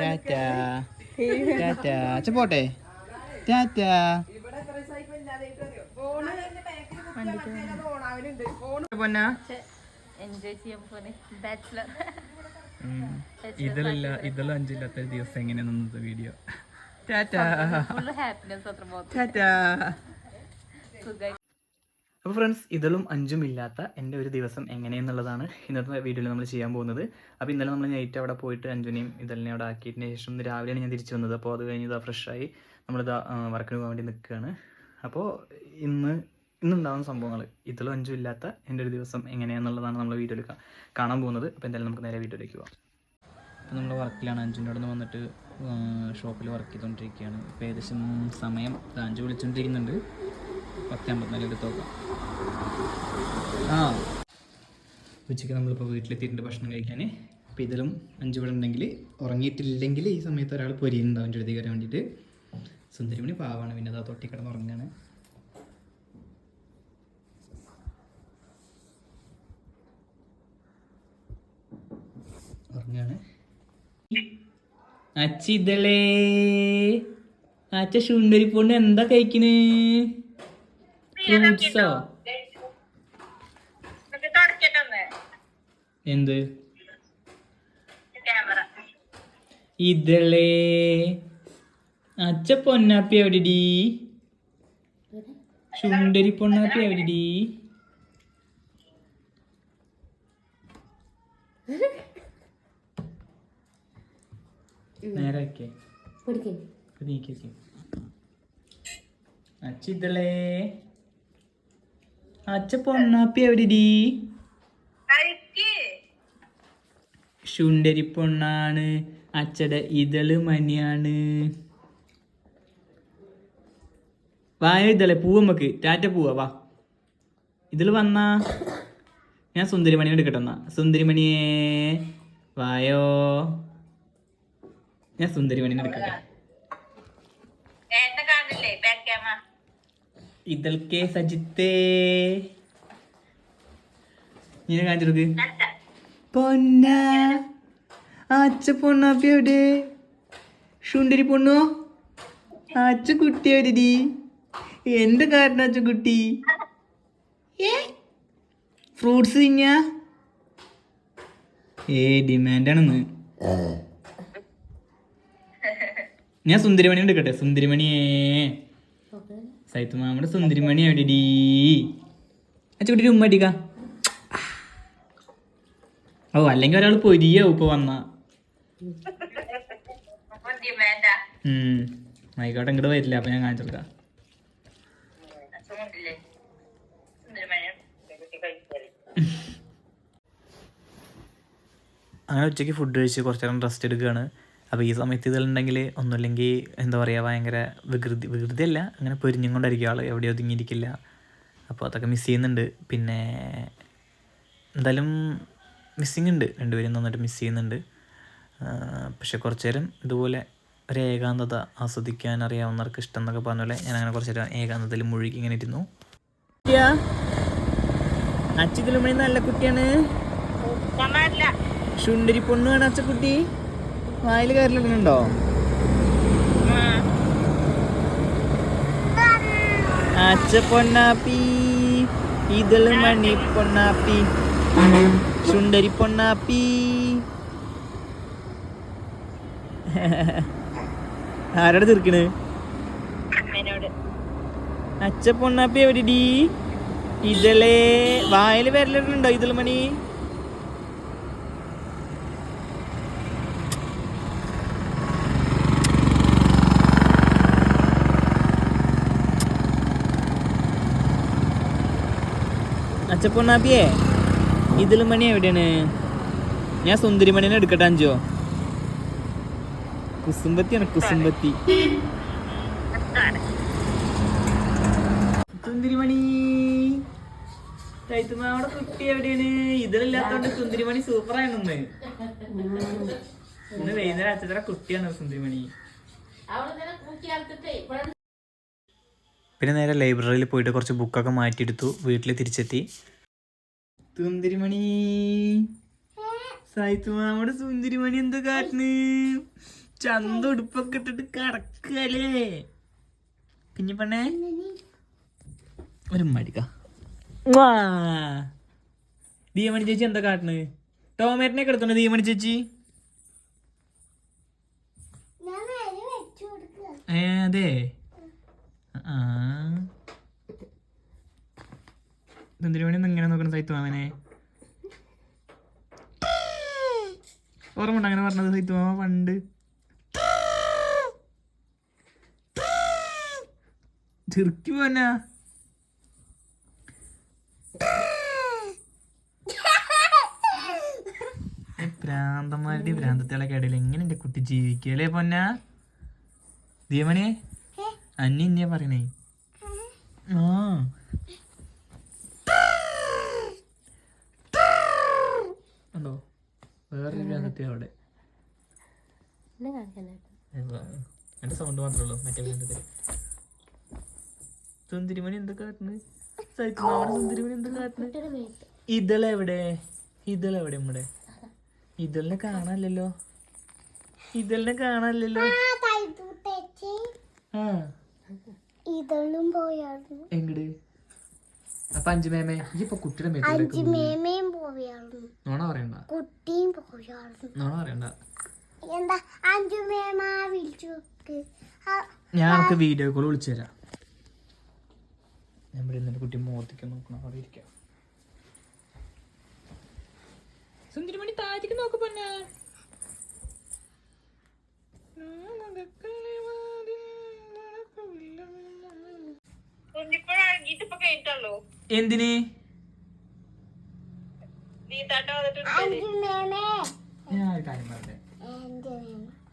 ടാറ്റ ടാറ്റ. അച്ഛ പോട്ടെ. ഇതിലല്ല ഇതല്ല അഞ്ചില്ലാത്ത ദിവസം എങ്ങനെ നിന്നത് വീഡിയോ ടാറ്റ. അപ്പോൾ ഫ്രണ്ട്സ് ഇതിലും അഞ്ചും ഇല്ലാത്ത എന്റെ ഒരു ദിവസം എങ്ങനെയെന്നുള്ളതാണ് ഇന്നത്തെ വീഡിയോയിൽ നമ്മൾ ചെയ്യാൻ പോകുന്നത്. അപ്പോൾ ഇന്നലെ നമ്മൾ നൈറ്റ് അവിടെ പോയിട്ട് അഞ്ചുനെയും ഇതെല്ലാം അവിടെ ആക്കിയതിന് ശേഷം രാവിലെയാണ് ഞാൻ തിരിച്ചു വന്നത്. അപ്പോൾ അത് കഴിഞ്ഞ് ഇതാ ഫ്രഷായി നമ്മളിതാ വർക്കിന് പോകാൻ വേണ്ടി നിൽക്കുകയാണ്. അപ്പോൾ ഇന്ന് ഇന്നുണ്ടാകുന്ന സംഭവങ്ങൾ ഇതിലും അഞ്ചും ഇല്ലാത്ത എന്റെ ഒരു ദിവസം എങ്ങനെയാണെന്നുള്ളതാണ് നമ്മൾ വീഡിയോയിൽ കാണാൻ പോകുന്നത്. അപ്പോൾ എന്തായാലും നമുക്ക് നേരെ വീഡിയോയിലേക്ക് പോകാം. അപ്പോൾ നമ്മൾ വർക്കിലാണ് അഞ്ചിന്റെ അവിടെ നിന്ന് വന്നിട്ട് ഷോപ്പിൽ വർക്ക് ചെയ്തുകൊണ്ടിരിക്കുകയാണ്. ഇപ്പോൾ ഏകദേശം സമയം അഞ്ച് വിളിച്ചുകൊണ്ടിരിക്കുന്നുണ്ട് പത്ത് അമ്പത്തിനാല് എടുത്ത് നോക്കാം. ആ. ഉച്ചയ്ക്ക് നമ്മളിപ്പോൾ വീട്ടിലെത്തിയിട്ടുണ്ട് ഭക്ഷണം കഴിക്കാൻ അപ്പോൾ ഇതിലും അഞ്ച് ഇവിടെ ഉണ്ടെങ്കിൽ ഉറങ്ങിയിട്ടില്ലെങ്കിൽ ഈ സമയത്ത് ഒരാൾ പൊരിയുന്നുണ്ടാവും എന്റെ കയറാൻ വേണ്ടിയിട്ട്. സുന്ദരിമണി പാവാണ് പിന്നെ അതാ തൊട്ടി കിടന്ന് ഉറങ്ങാണ്. ഉറങ്ങാണ്. അച്ചിതളേ അച്ഛ ശുണ്ടരി പൊണ്ണ് എന്താ കഴിക്കണ്? ഫ്രൂട്ട്സോ എന്ത്? ഇതളേ. അച്ഛ പൊന്നാപ്പി എവിടെടി? ചുണ്ടരി പൊന്നാപ്പി എവിടെടി? നേരെ വെക്കേ. നീക്കി വെക്കേ അച്ഛ ഇതളേ. അച്ഛ എവിടെടി ശുണ്ടരി പൊണ്ണാണ് അച്ഛടെ ഇതൾ മനിയാണ്. വായ ഇതളെ പൂവ് നമുക്ക് ടാറ്റ പൂവാ വാ. ഇതിൽ വന്നാ. ഞാൻ സുന്ദരിമണി എടുക്കട്ടെ എന്നാ. സുന്ദരിമണിയേ വായോ. ഞാൻ സുന്ദരിമണി എടുക്കട്ടെ. ഇതൾക്കേ സജിത്തേ. ഇങ്ങനെ കാണിച്ചെടുക്ക്. പൊന്ന. അച്ഛ പൊണ്ണാപ്പി എവിടെ ശുണ്ടരി പൊണ്ണോ? അച്ഛ കുട്ടി എവിടെടി എന്ത് കാരണം അച്ഛ കുട്ടി? ഫ്രൂട്ട്സ് തിന്ന? ഏ ഡിമാൻഡാണെന്ന്. ഞാൻ സുന്ദരിമണി എടുക്കട്ടെ സുന്ദരിമണിയേ. സൈത്ത് മാമയുടെ സുന്ദരിമണി എവിടെ കുട്ടി ഉമ്മ അടിക്ക ഓ അല്ലെങ്കിൽ ഒരാൾ പൊരിയാവും ഇപ്പൊ വന്ന. ആയിക്കോട്ടെ ഇങ്ങോട്ട് വരില്ല അപ്പൊ ഞാൻ കാണിച്ചു കൊടുക്കാം. അങ്ങനെ ഉച്ചയ്ക്ക് ഫുഡ് കഴിച്ച് കുറച്ചേരം റെസ്റ്റ് എടുക്കുകയാണ്. അപ്പോൾ ഈ സമയത്ത് ഇതിലുണ്ടെങ്കിൽ ഒന്നുമില്ലെങ്കിൽ എന്താ പറയുക ഭയങ്കര വികൃതി വികൃതിയല്ല അങ്ങനെ പൊരിഞ്ഞും കൊണ്ടായിരിക്കും ആൾ എവിടെ ഒതുങ്ങിയിരിക്കില്ല. അപ്പോൾ അതൊക്കെ മിസ് ചെയ്യുന്നുണ്ട്. പിന്നെ എന്തായാലും മിസ്സിങ് ഉണ്ട്. രണ്ടുപേരും നന്നായിട്ട് മിസ് ചെയ്യുന്നുണ്ട്. പക്ഷേ കുറച്ച് നേരം ഇതുപോലെ ഒരു ഏകാന്തത ആസ്വദിക്കാൻ അറിയാവുന്നവർക്ക് ഇഷ്ടം എന്നൊക്കെ പറഞ്ഞ പോലെ ഞാൻ അങ്ങനെ കുറച്ച് നേരം ഏകാന്തതയിൽ മുഴുകി ഇങ്ങനെ ഇരുന്നു. അച്ചിതിലുമണി നല്ല കുട്ടിയാണ്. ശുണ്ടരി പൊണ്ണു കാണാച്ച അച്ചക്കുട്ടി വായിൽ കയറിലിടുന്നുണ്ടോ? അച്ച പൊണ്ണാപ്പി ഇതൾ മണി പൊണ്ണാപ്പി ശുണ്ടരി പൊണ്ണാപ്പി ആരോട് തീർക്കണ്? അച്ച പൊണ്ണാപ്പി എവിടെ ഇതളേ വായിൽ വരലിടുന്നുണ്ടോ ഇതൾ മണി? അച്ചപ്പൊണ്ണാപ്പിയേ ഇതിൽ മണി എവിടെയാണ്? ഞാൻ സുന്ദരിമണിനെ എടുക്കട്ടെ അഞ്ചോ? കുസുമ്പത്തിയാണ് കുസുമ്പത്തി സുന്ദരിമണി. ചൈത്തുമാവിടെ കുട്ടി എവിടെയാണ്? ഇതിലില്ലാത്തോണ്ട് സുന്ദരിമണി സൂപ്പറാണ് ഇന്ന്. ഇന്ന് വൈകുന്നേരം അച്ഛത്ര കുട്ടിയാണ് സുന്ദരിമണി. പിന്നെ നേരെ ലൈബ്രറിയിൽ പോയിട്ട് കുറച്ച് ബുക്കൊക്കെ മാറ്റിയെടുത്തു വീട്ടിൽ തിരിച്ചെത്തി. സുന്ദരിമണി. സായിത്തു സുന്ദരിമണി എന്താ കാട്ടിന്? ചന്ത ഉടുപ്പൊക്കെ ഇട്ടിട്ട് കറക്കല്ലേ? കുഞ്ഞു പെണ്ണേ. ഒരു മടിക്ക ദീമണി ചേച്ചി എന്താ കാട്ടിന്? ടോമാറ്റിനെ കിടത്തുണ്ട് ദീമണി ചേച്ചി. ഏ അതെ. ഒന്ന് ഇങ്ങനെ നോക്കണം സൈത്തു മാമനെ. ഓർമ്മ അങ്ങനെ പറഞ്ഞത് സൈത്തു മാമ പണ്ട്? ചെറുക്കി പോന്നാ. ഭ്രാന്തന്മാരുടെ ഭ്രാന്തത്തികളൊക്കെ ഇടയിൽ എങ്ങനെ എന്റെ കുട്ടി അല്ലേ പൊന്നാ? ദീമണിയെ അന്യ ഇന്യ പറയണേ? ആ. ഉണ്ടോ? വേറൊരു ഭ്രാന്തത്തി അവിടെ. എന്റെ സൗണ്ട് മാത്രമേ ഉള്ളൂ. മറ്റേ ഭ്രാന്തത്തിൽ സുന്ദരിമണി എന്താ സുന്ദരിമണി എന്താ ഇതളെവിടെ? ഇതളെവിടെ നമ്മുടെ? ഇതളിനെ കാണാനില്ലല്ലോ. ഇതളിനെ കാണാനില്ലല്ലോ. ആ. ഇതൊന്നും പോയായിരുന്നു എങ്ങട്? അപ്പൊ അഞ്ചു മേമേ ഇപ്പൊ കുട്ടിയുടെ മേത്തിലേക്ക് മേമയും പോയായിരുന്നു നോണ പറയണ്ട. കുട്ടിയും പോയായിരുന്നു നോണ പറയണ്ട. എന്താ അഞ്ചു മേമ വിളിച്ചു നോക്ക്. ഞാൻ നമുക്ക് വീഡിയോ കോൾ വിളിച്ചു തരാം. ഞാൻ ഇവിടെ എന്നിട്ട് കുട്ടി മോത്തിക്ക് നോക്കണം അവിടെ ഇരിക്കാം. സുന്ദരിമണി താഴത്തേക്ക് നോക്ക് പൊന്നെ. എന്തിന്?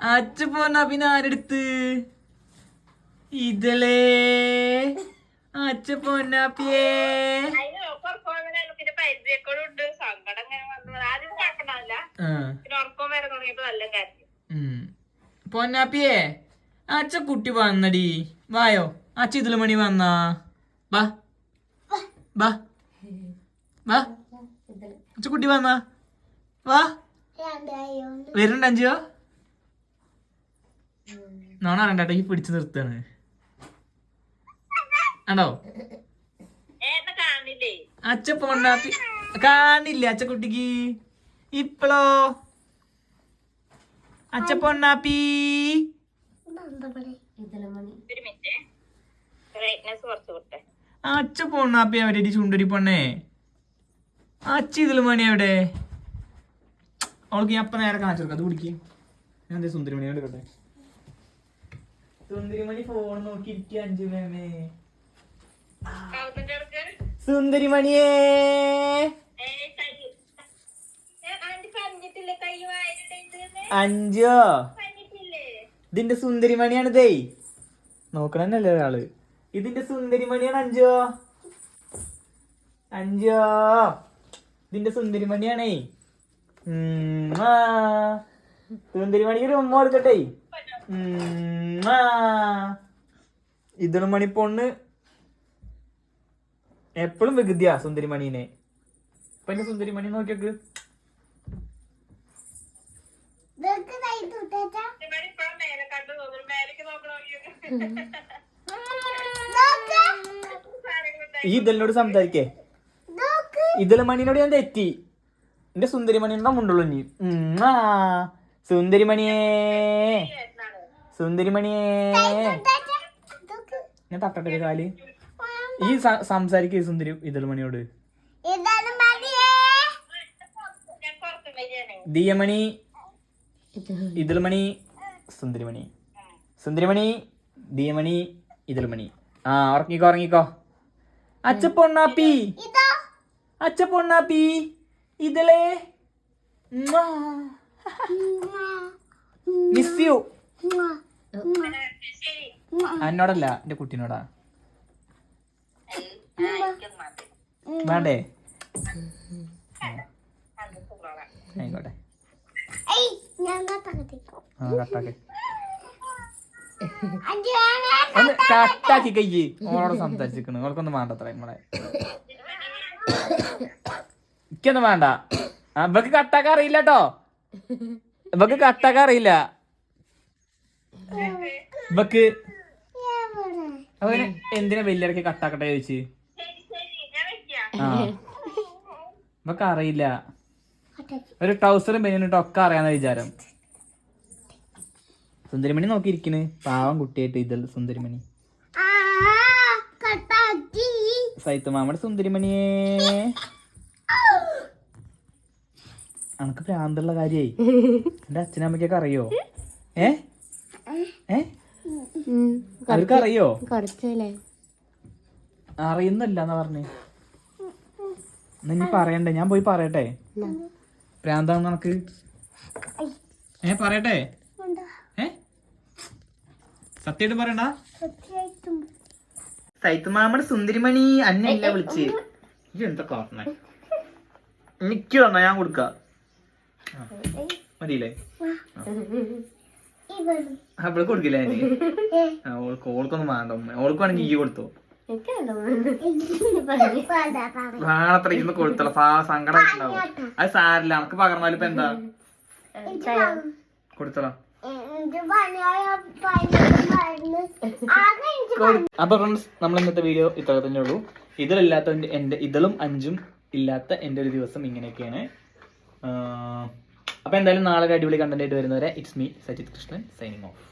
അച്ഛ പോന്ന പിന്നെ ആരെടുത്ത്? ഇതളേ. അച്ഛ പോന്നാപ്പിയേ. പൊന്നാപ്പിയേ അച്ഛ കുട്ടി വന്നടി. വായോ? അച്ഛ ചിതിലുമണി മണി വന്നാ ബാ കുട്ടി വന്നാ? വാ. വരുന്നുണ്ട് അഞ്ചോ നോണ ഈ പിടിച്ചു നിർത്താണ് കാണില്ലേ അച്ഛ കാണില്ല അച്ഛക്കുട്ടിക്ക്? ഇപ്പളോ? അച്ഛ പൊന്നാപ്പി അച്ഛ പൊണ്ണാപ്പി അവരുടെ ചുണ്ടരി പൊണ്ണേ. അച്ഛ ഇതിൽ മണി എവിടെ അവൾക്ക് ഞാൻ അപ്പൊ നേരെ കാണിച്ചു കൊടുക്കാം അത് കുടിക്ക്. ഞാൻ എന്താ സുന്ദരിമണി എടുക്കട്ടെ സുന്ദരിമണി ഫോൺ നോക്കി ഇരിക്കുക അഞ്ചു മേമേ. സുന്ദരിമണിയേ. ഇതിന്റെ സുന്ദരിമണിയാണ് ദേ നോക്കണന്നല്ലേ ഒരാൾ. ഇതിന്റെ സുന്ദരിമണിയാണ് അഞ്ചോ? അഞ്ചോ? ഇതിന്റെ സുന്ദരിമണിയാണേ മണിയാണേ. ആ. സുന്ദരിമണിക്ക് ഒരു ഉമ്മ കൊടുക്കട്ടെ. ഇതൊരു ആ. ഇതിന് മണി പൊണ്ണ് എപ്പോഴും വികൃതിയാ സുന്ദരിമണീനെ ഇപ്പൊ എന്റെ സുന്ദരിമണി നോക്കിയൊക്കെ. മേലെ കണ്ടു മേലേക്ക് നോക്കണോ? ഈ ഇതലിനോട് സംസാരിക്കേ. നോക്ക്. ഇതിൽ മണിനോട് ഞാൻ തെറ്റി. എന്റെ സുന്ദരിമണി എന്താ മുണ്ടുള്ളൂ നീ ഉം, ആ. സുന്ദരിമണിയേ. സുന്ദരിമണിയേ ഞാൻ തട്ടട്ടെ കാൽ. ഈ സംസാരിക്കേ സുന്ദരി ഇതിൽമണിയോട് ദിയമണി. ഇതിൽമണി സുന്ദരിമണി. സുന്ദരിമണി. ദിയമണി. ഇതിൽമണി ആ ഉറങ്ങിക്കോ ഉറങ്ങിക്കോ. അച്ഛ പൊണ്ണാപ്പി. ഇതോ. അച്ഛ പൊണ്ണാപ്പി. ഇതിലേ. മിസ് യു എന്നോടല്ല എന്റെ കുട്ടീനോടാ. വേണ്ടേ? ആയിക്കോട്ടെ. ആ കട്ടാക്കെ. ഒന്ന് കട്ടാക്കി കയ്യ്. ഓളോട് സംസാരിച്ചിരിക്കണ്. ഓൾക്കൊന്നും വേണ്ട അത്ര നമ്മളെ ഇക്കൊന്നും വേണ്ട. ആ ഇവക്ക് കട്ടാക്കാൻ അറിയില്ല കേട്ടോ ഇവക്ക് കട്ടാക്കാൻ അറിയില്ല. ഇവക്ക് അവന് എന്തിനാ വലിയവരൊക്കെ കട്ടാക്കട്ടെ ചോദിച്ച്? ആ. ഇവക്ക് അറിയില്ല. ഒരു ട്രൗസറും ബനിയനും ഒക്കെ അറിയാന്ന വിചാരം. സുന്ദരിമണി നോക്കിയിരിക്കണ്. പാവം കുട്ടിയായിട്ട് ഇതിൽ സുന്ദരിമണി. ആ കട്ടാക്കി. സൈത്തുമാമയുടെ സുന്ദരിമണിയേ. അനക്ക് പ്രാന്തുള്ള കാര്യായി. എന്റെ അച്ഛനമ്മയ്ക്കൊക്കെ അറിയോ? ഏ? ഏ? അവർക്ക് അറിയോ അറിയുന്നില്ല എന്നാ പറഞ്ഞേ. നീ പറയണ്ടേ? ഞാൻ പോയി പറയട്ടെ? ഭ്രാന്താണെന്ന് നിനക്ക് ഏ പറയട്ടെ? സത്യമായിട്ട് പറയണ്ട സൈത്ത് മാമയുടെ സുന്ദരിമണി അന്നല്ല വിളിച്ച്. ഇത് എന്താ കാരണേ എനിക്ക് തന്നാ ഞാൻ കൊടുക്ക. മതിയില്ലേ? അവൾ അവൾക്ക് കൊടുക്കില്ല ഞാൻ ഓൾക്ക് ഓൾക്കൊന്നും വേണ്ട ഉമ്മ. ഓൾക്ക് വേണമെങ്കിൽ ഈ കൊടുത്തു. വേണത്ര ഇരുന്ന് കൊടുത്തല്ല സാ സങ്കടം അത് സാരില്ല നമുക്ക് പകർന്നാലും ഇപ്പൊ എന്താ? കൊടുത്തല അപ്പൊ ഫ്രണ്ട്സ് നമ്മൾ ഇന്നത്തെ വീഡിയോ ഇത്ര തന്നെ ഉള്ളൂ. ഇതിലില്ലാത്ത എന്റെ ഇതിലും അഞ്ചും ഇല്ലാത്ത എന്റെ ഒരു ദിവസം ഇങ്ങനെയൊക്കെയാണ്. ആഹ് അപ്പൊ എന്തായാലും നാളെ ഒരു അടിപൊളി കണ്ടന്റ് ആയിട്ട് വരുന്നവരെ it's me Sajith Krishnan signing off